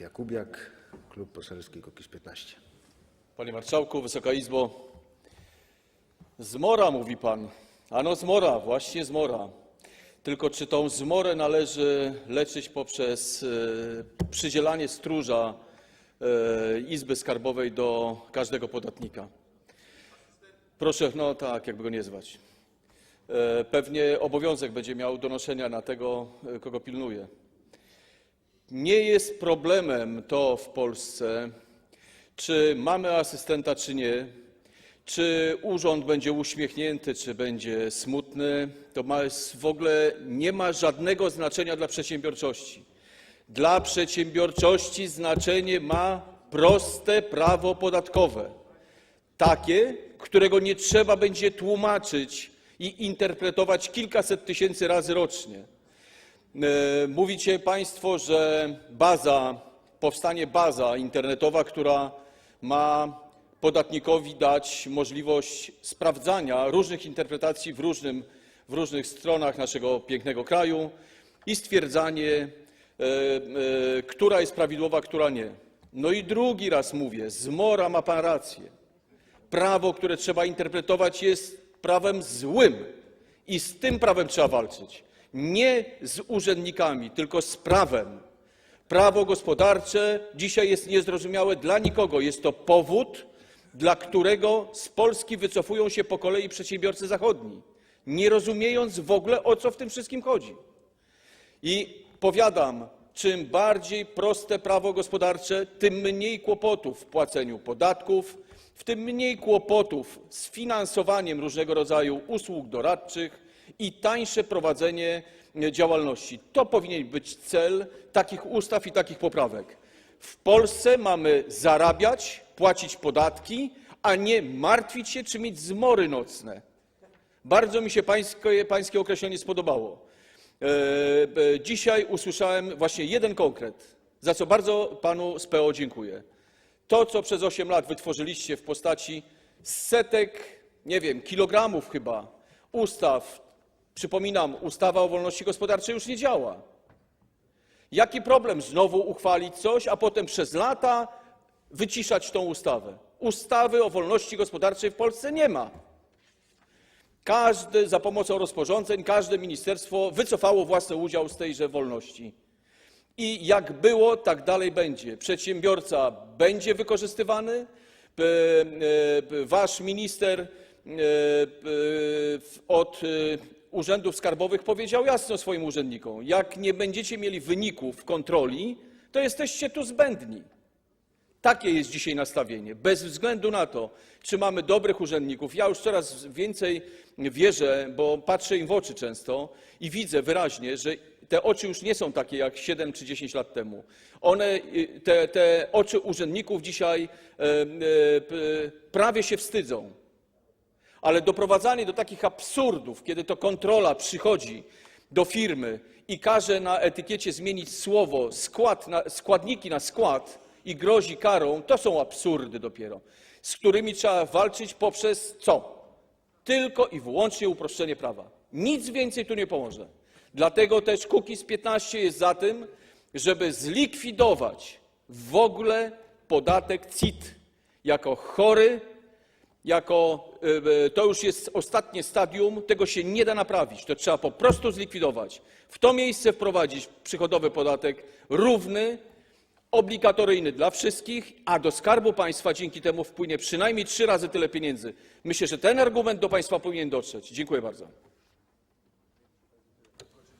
Jakubiak, Klub Poselski Kukiz15. Panie Marszałku, Wysoka Izbo. Zmora, mówi Pan. Ano zmora, właśnie zmora. Tylko czy tą zmorę należy leczyć poprzez e, przydzielanie stróża e, Izby Skarbowej do każdego podatnika? Proszę, no tak, jakby go nie zwać. E, Pewnie obowiązek będzie miał donoszenia na tego, kogo pilnuje. Nie jest problemem to w Polsce, czy mamy asystenta, czy nie, czy urząd będzie uśmiechnięty, czy będzie smutny, to ma, w ogóle nie ma żadnego znaczenia dla przedsiębiorczości. Dla przedsiębiorczości znaczenie ma proste prawo podatkowe. Takie, którego nie trzeba będzie tłumaczyć i interpretować kilkaset tysięcy razy rocznie. E, Mówicie Państwo, że baza, powstanie baza internetowa, która ma podatnikowi dać możliwość sprawdzania różnych interpretacji w, różnym, w różnych stronach naszego pięknego kraju i stwierdzanie, e, e, która jest prawidłowa, która nie. No i drugi raz mówię, zmora ma Pan rację. Prawo, które trzeba interpretować, jest prawem złym i z tym prawem trzeba walczyć. Nie z urzędnikami, tylko z prawem. Prawo gospodarcze dzisiaj jest niezrozumiałe dla nikogo. Jest to powód, dla którego z Polski wycofują się po kolei przedsiębiorcy zachodni, nie rozumiejąc w ogóle o co w tym wszystkim chodzi. I powiadam, czym bardziej proste prawo gospodarcze, tym mniej kłopotów w płaceniu podatków, w tym mniej kłopotów z finansowaniem różnego rodzaju usług doradczych i tańsze prowadzenie działalności. To powinien być cel takich ustaw i takich poprawek. W Polsce mamy zarabiać, płacić podatki, a nie martwić się czy mieć zmory nocne. Bardzo mi się pańskie, pańskie określenie spodobało. E, e, Dzisiaj usłyszałem właśnie jeden konkret, za co bardzo panu z PO dziękuję. To, co przez 8 lat wytworzyliście w postaci setek, nie wiem, kilogramów chyba ustaw, przypominam, ustawa o wolności gospodarczej już nie działa. Jaki problem znowu uchwalić coś, a potem przez lata wyciszać tą ustawę? Ustawy o wolności gospodarczej w Polsce nie ma. Każdy za pomocą rozporządzeń, każde ministerstwo wycofało własny udział z tejże wolności. I jak było, tak dalej będzie. Przedsiębiorca będzie wykorzystywany. E, p- Wasz minister e, od e, urzędów skarbowych powiedział jasno swoim urzędnikom: jak nie będziecie mieli wyników kontroli, to jesteście tu zbędni. Takie jest dzisiaj nastawienie. Bez względu na to, czy mamy dobrych urzędników. Ja już coraz więcej wierzę, bo patrzę im w oczy często i widzę wyraźnie, że te oczy już nie są takie jak 7 czy 10 lat temu. One, y, te, te oczy urzędników dzisiaj e, prawie się wstydzą. Ale doprowadzanie do takich absurdów, kiedy to kontrola przychodzi do firmy i każe na etykiecie zmienić słowo, skład na, składniki na skład i grozi karą, to są absurdy dopiero, z którymi trzeba walczyć poprzez co? Tylko i wyłącznie uproszczenie prawa. Nic więcej tu nie pomoże. Dlatego też Kukiz 15 jest za tym, żeby zlikwidować w ogóle podatek CIT jako chory, jako y, y, to już jest ostatnie stadium, tego się nie da naprawić. To trzeba po prostu zlikwidować. W to miejsce wprowadzić przychodowy podatek równy, obligatoryjny dla wszystkich, a do Skarbu Państwa dzięki temu wpłynie przynajmniej trzy razy tyle pieniędzy. Myślę, że ten argument do Państwa powinien dotrzeć. Dziękuję bardzo.